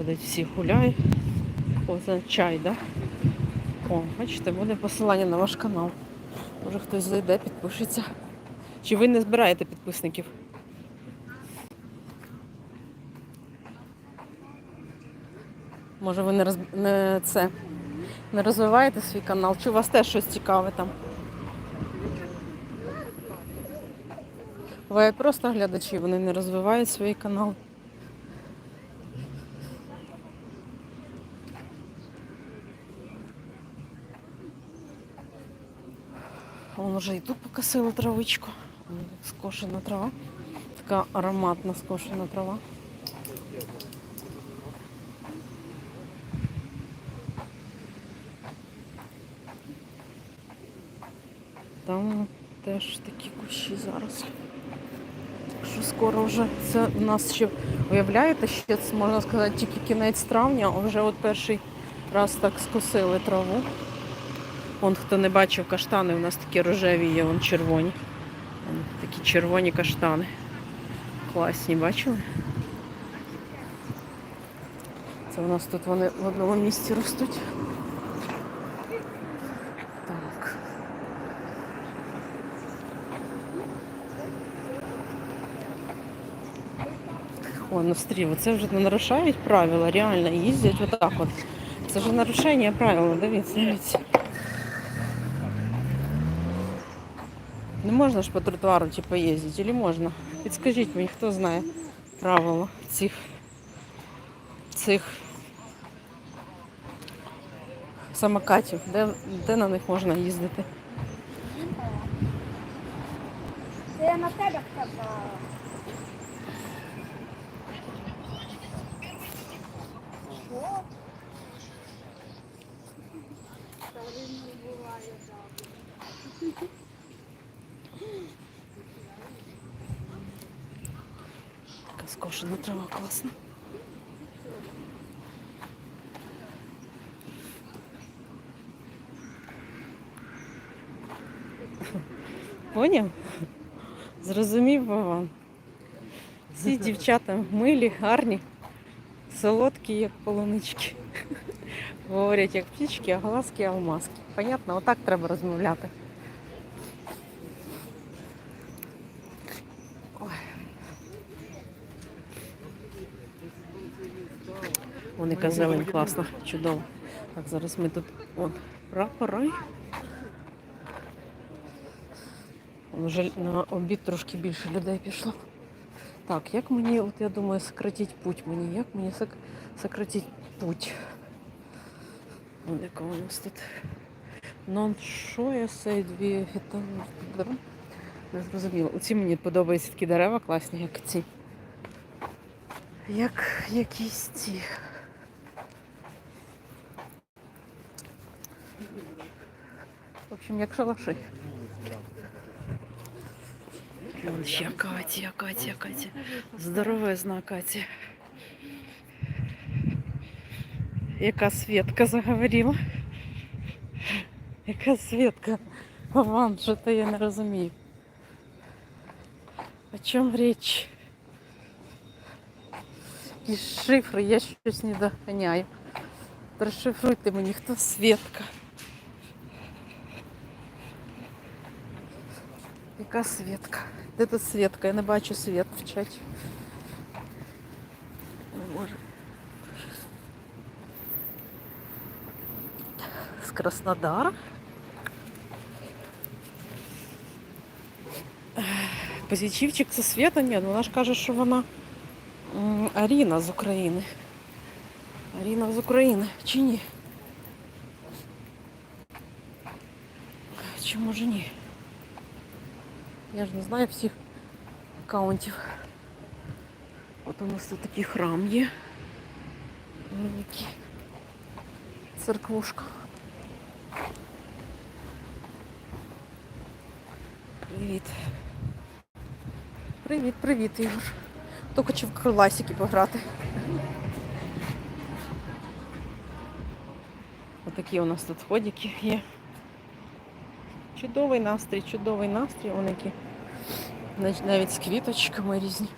ходить, всі гуляють. О, чай, да? О, бачите, буде посилання на ваш канал. Може хтось зайде, підпишеться. Чи ви не збираєте підписників? Може ви не, роз... не це не розвиваєте свій канал, чи у вас теж щось цікаве там? Бувають просто глядачі, вони не розвивають свій канал. Вон вже і тут покосили травичку. Скошена трава. Така ароматна скошена трава. Там теж такі кущі зараз. Так що скоро вже це у нас ще уявляєте, ще це можна сказати тільки кінець травня, а вже от перший раз так скосили траву. Вон хто не бачив каштани, у нас такі рожеві є, вон червоні. Вон такі червоні каштани. Класні, бачили? Це у нас тут вони в одному місці ростуть. Так. О, настрів, це вже не нарушають правила, реально їздять отак от. Це ж нарушення правил, дивіться, дивіться. Не можна ж по тротуару типу, їздити, чи можна? Підскажіть мені, хто знає правила цих, цих самокатів, де, де на них можна їздити? Це я на тебе сказала. Що? Та він не буває так. Така скошена трава класна. Поняв? Зрозумів Вован. Всі дівчата милі, гарні, солодкі, як полунички. Говорять, як птічки, а глазки алмазки. Понятно, отак треба розмовляти. Вон яка зелень класна, чудово. Так, зараз ми тут вон, прапори. Вже на обід трошки більше людей пішло. Так, як мені, от я думаю, сократити путь мені? Як мені сок... сократити путь? Яка у нас тут. Non що я сей дві гітари. Не зрозуміло. Оці мені подобаються такі дерева класні, як ці. Як якісь ці. В общем, як шалаши. Ще Акація, Акація, Акація. Здоровезна Акація. Яка Светка заговорила. Яка Светка? Вован, що то я не розумію. О чому річ? Якісь шифри, я щось не доганяю. Розшифруйте мені, хто Светка. Яка Светка? Де тут Светка? Я не бачу свет в чаті. Ой, Боже. З Краснодара. Позичівчик це Света? Ні, ну вона ж каже, що вона м, Аріна з України. Аріна з України. Чи ні? Чи може ні? Я ж не знаю всіх аккаунтів. От у нас тут такий храм є. Великий. Церквушка. Привіт. Привіт, привіт, Ігор. Хто хоче в класики пограти. Отакі у нас тут ходики є. Чудовий настрій, чудовий настрій, вони які. Навіть з квіточками різні.